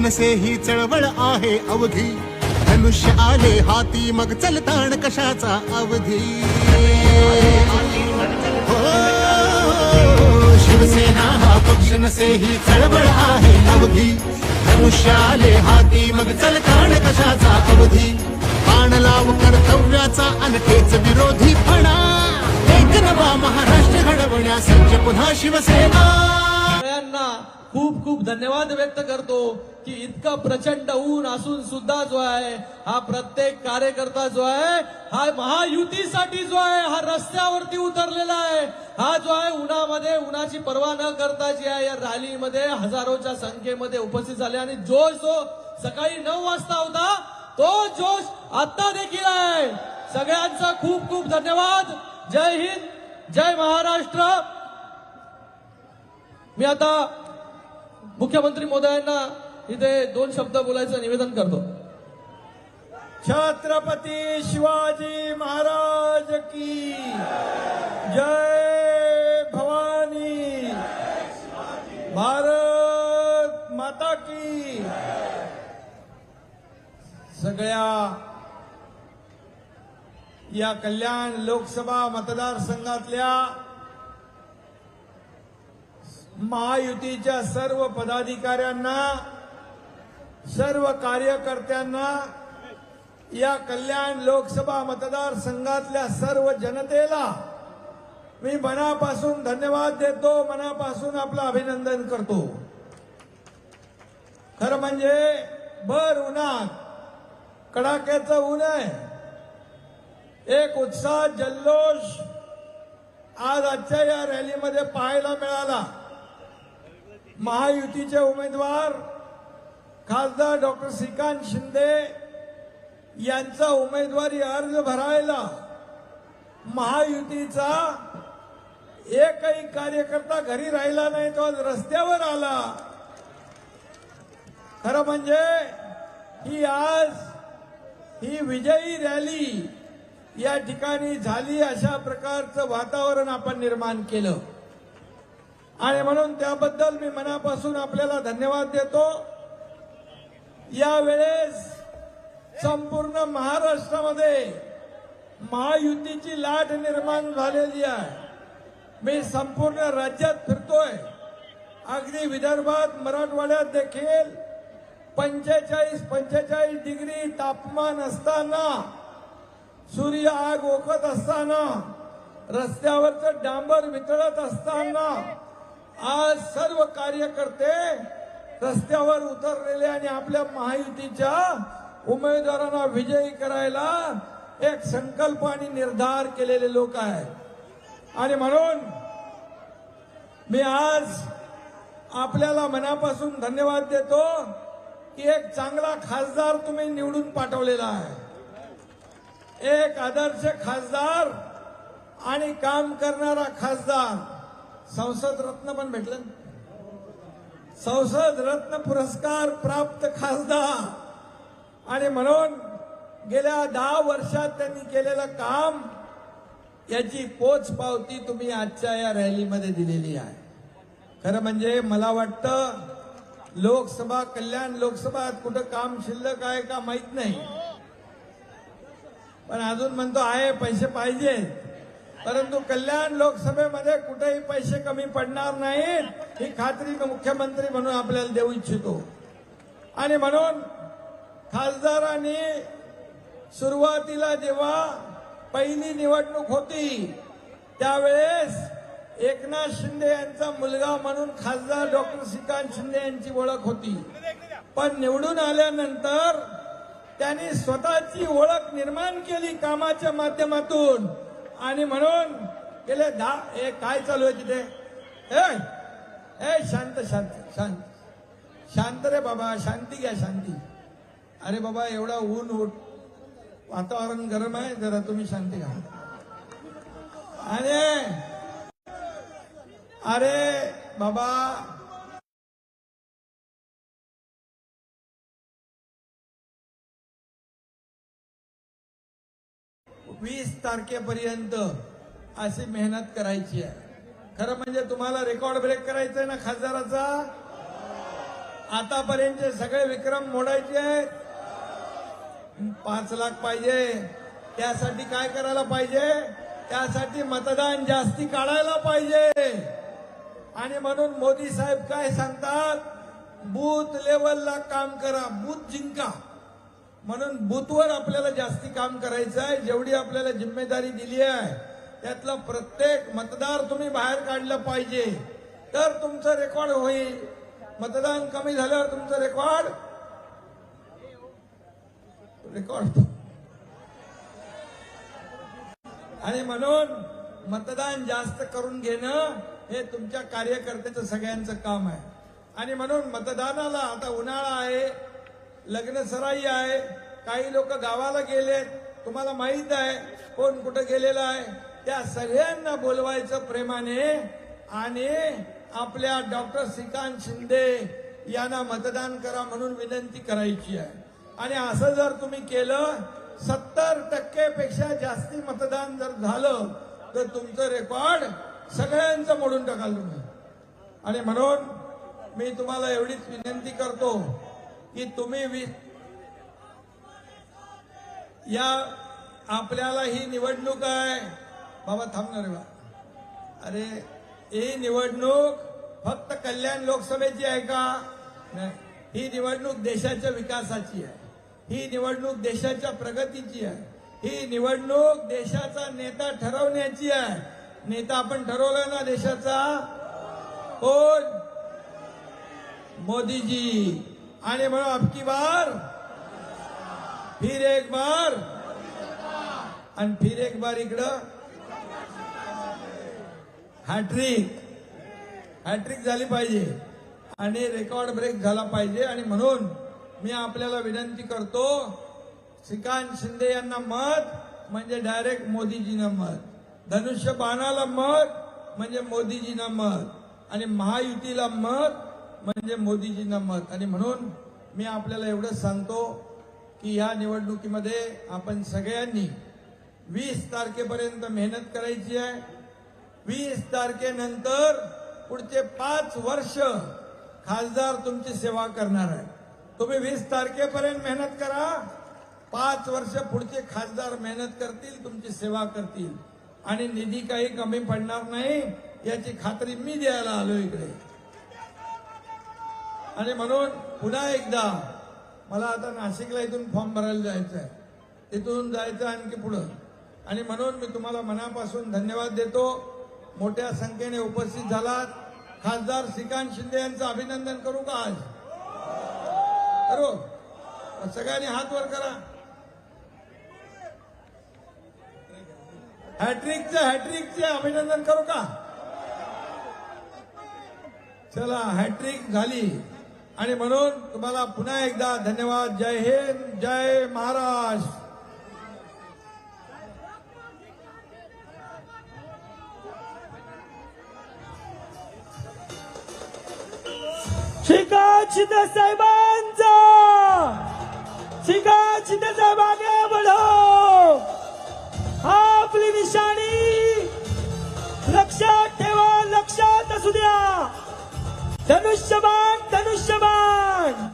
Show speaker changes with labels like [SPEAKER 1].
[SPEAKER 1] नसे ही चळवळ आहे अवघी धनुष्य आले हाती मग चलताण कशाचा अवधी? हो, शिवसेना हा पक्ष नसे ही चळवळ आहे अवधी. धनुष्य आले हाती मग चलताण कशाचा अवधी? बाण लाव कर्तव्याचा अनकेच विरोधी फणा. एक नवा महाराष्ट्र घडवण्यास पुन्हा शिवसेना.
[SPEAKER 2] खूप खूप धन्यवाद व्यक्त करतो. की इतकं प्रचंड ऊन असून सुद्धा जो आहे हा प्रत्येक कार्यकर्ता जो आहे हा महायुतीसाठी जो आहे हा रस्त्यावरती उतरलेला आहे. हा जो आहे उन्हामध्ये उन्हाची पर्वा न करता जी आहे या रॅलीमध्ये हजारोच्या संख्येमध्ये उपस्थित झाले. आणि जोश जो सकाळी नऊ वाजता होता तो जोश आता देखील आहे. सगळ्यांचा खूप खूप धन्यवाद. जय हिंद जय महाराष्ट्र. मी आता मुख्यमंत्री मोदयांना इथे दोन शब्द बोलायचं निवेदन करतो.
[SPEAKER 3] छत्रपती शिवाजी महाराज की जय भवानी। भारत माता की। सगळ्या या कल्याण लोकसभा मतदारसंघातल्या महायुतीच्या सर्व पदाधिकाऱ्यांना सर्व कार्यकर्त्यांना या कल्याण लोकसभा मतदारसंघातल्या सर्व जनतेला मी मनापासून धन्यवाद देतो मनापासून आपलं अभिनंदन करतो. खरं म्हणजे भर उन्हात कडाक्याचं ऊन आहे. एक उत्साह जल्लोष आज आजच्या या रॅलीमध्ये पाहायला मिळाला. महायुतीचे उमेदवार खासदार डॉक्टर श्रीकांत शिंदे यांचा उमेदवारी अर्ज भरायला महायुतीचा एकही कार्यकर्ता घरी राहिला नाही तो आज रस्त्यावर आला. खरं म्हणजे ही आज ही विजयी रॅली या ठिकाणी झाली अशा प्रकारचं वातावरण आपण निर्माण केलं. आणि म्हणून त्याबद्दल मी मनापासून आपल्याला धन्यवाद देतो. यावेळेस संपूर्ण महाराष्ट्रामध्ये महायुतीची लाट निर्माण झालेली आहे. मी संपूर्ण राज्यात फिरतोय. अगदी विदर्भात मराठवाड्यात देखील पंचेचाळीस पंचेचाळीस डिग्री तापमान असताना सूर्य आग ओकत असताना रस्त्यावरचं डांबर वितळत असताना आज सर्व कार्यकर्ते रस्त्यावर उतरलेले आणि आपल्या महायुतीच्या उमेदवारांना विजयी करायला एक संकल्प आणि निर्धार केलेले लोक आहेत. आणि म्हणून मी आज आपल्याला मनापासून धन्यवाद देतो की एक चांगला खासदार तुम्ही निवडून पाठवलेला आहे. एक आदर्श खासदार आणि काम करणारा खासदार संसद रत्न पण भेटलं संसद रत्न पुरस्कार प्राप्त खासदार. आणि म्हणून गेल्या दहा वर्षात त्यांनी केलेलं काम याची पोच पावती तुम्ही आजच्या या रॅलीमध्ये दिलेली आहे. खरं म्हणजे मला वाटतं लोकसभा कल्याण लोकसभा कुठं काम शिल्लक आहे का माहीत नाही. पण अजून म्हणतो आहे पैसे पाहिजे परंतु कल्याण लोकसभेमध्ये कुठेही पैसे कमी पडणार नाहीत ही खात्री मुख्यमंत्री म्हणून आपल्याला देऊ इच्छितो. आणि म्हणून खासदारांनी सुरुवातीला जेव्हा पहिली निवडणूक होती त्यावेळेस एकनाथ शिंदे यांचा मुलगा म्हणून खासदार डॉक्टर श्रीकांत शिंदे यांची ओळख होती. पण निवडून आल्यानंतर त्यांनी स्वतःची ओळख निर्माण केली कामाच्या माध्यमातून. आणि म्हणून गेले दहा हे काय चालू आहे तिथे? ए शांत शांत शांत. शांत रे बाबा शांती घ्या शांती. अरे बाबा एवढा ऊन उठ वातावरण गरम आहे जरा तुम्ही शांती घ्या. आणि अरे बाबा वीस तारखेपर्यंत अशी मेहनत करायची आहे. खरं म्हणजे तुम्हाला रेकॉर्ड ब्रेक करायचंय ना खासदाराचा? आतापर्यंतचे सगळे विक्रम मोडायचे आहेत. पाच लाख पाहिजे. त्यासाठी काय करायला पाहिजे? त्यासाठी मतदान जास्ती काढायला पाहिजे. आणि म्हणून मोदी साहेब काय सांगतात? बूथ लेवलला काम करा बूथ जिंका. म्हणून बूथवर आपल्याला जास्ती काम करायचं आहे. जेवढी आपल्याला जिम्मेदारी दिली आहे त्यातलं प्रत्येक मतदार तुम्ही बाहेर काढलं पाहिजे. तर तुमचं रेकॉर्ड होईल. मतदान कमी झाल्यावर तुमचं रेकॉर्ड? रेकॉर्ड. आणि म्हणून मतदान जास्त करून घेणं हे तुमच्या कार्यकर्त्याचं सगळ्यांचं काम आहे. आणि म्हणून मतदानाला आता उन्हाळा आहे. लग्न सराई आहे काही लोक गावाला गेलेत तुम्हाला माहीत आहे कोण कुठं गेलेलं आहे. त्या सगळ्यांना बोलवायचं प्रेमाने आणि आपल्या डॉक्टर श्रीकांत शिंदे यांना मतदान करा म्हणून विनंती करायची आहे. आणि असं जर तुम्ही केलं सत्तर टक्केपेक्षा जास्ती मतदान जर झालं तर तुमचं रेकॉर्ड सगळ्यांचं मोडून टाकाल तुम्ही. आणि म्हणून मी तुम्हाला एवढीच विनंती करतो की तुम्ही या आपल्याला ही निवडणूक आहे. बाबा थांबणार बा. अरे ही निवडणूक फक्त कल्याण लोकसभेची आहे का? नाही. ही निवडणूक देशाच्या विकासाची आहे. ही निवडणूक देशाच्या प्रगतीची आहे. ही निवडणूक देशाचा नेता ठरवण्याची आहे. नेता आपण ठरवला ना देशाचा? कोण? मोदीजी. आणि म्हणून अबकी बार। फिर एक बार। आणि फिर एक बार इकडं। हॅट्रिक। हॅट्रिक झाली पाहिजे आणि रेकॉर्ड ब्रेक झाला पाहिजे आणि म्हणून मी आपल्याला विनंती करतो श्रीकांत शिंदे यांना मत म्हणजे डायरेक्ट मोदीजींना मत. धनुष्य बाणाला मत म्हणजे मोदीजींना मत. आणि महायुतीला मत म्हणजे मोदीजींना मत. आणि म्हणून मी आपल्याला एवढंच सांगतो की या निवडणुकीमध्ये आपण सगळ्यांनी वीस तारखेपर्यंत मेहनत करायची आहे. वीस तारखेनंतर पुढचे पाच वर्ष खासदार तुमची सेवा करणार आहे. तुम्ही वीस तारखेपर्यंत मेहनत करा. पाच वर्ष पुढचे खासदार मेहनत करतील तुमची सेवा करतील. आणि निधी काही कमी पडणार नाही याची खात्री मी द्यायला आलो इकडे. आणि म्हणून पुन्हा एकदा मला आता नाशिकला इथून फॉर्म भरायला जायचं आहे तिथून जायचं आणखी पुढं. आणि म्हणून मी तुम्हाला मनापासून धन्यवाद देतो. मोठ्या संख्येने उपस्थित झालात. खासदार श्रीकांत शिंदे यांचं अभिनंदन करू का आज? करू? सगळ्यांनी हात वर करा. हॅट्रिकचे हॅट्रिकचे अभिनंदन करू का? चला हॅट्रिक झाली. आणि म्हणून तुम्हाला पुन्हा एकदा धन्यवाद. जय हिंद जय महाराष्ट्र
[SPEAKER 4] श्रीकांत शिंदे साहेबांचा. श्रीकांत शिंदे साहेब आगे बढो हा आपली निशाणी लक्षात ठेवा लक्षात असू द्या. ಧನುಷ್ಯವಾನ್ ಧನುಷ್ಯವಾನ್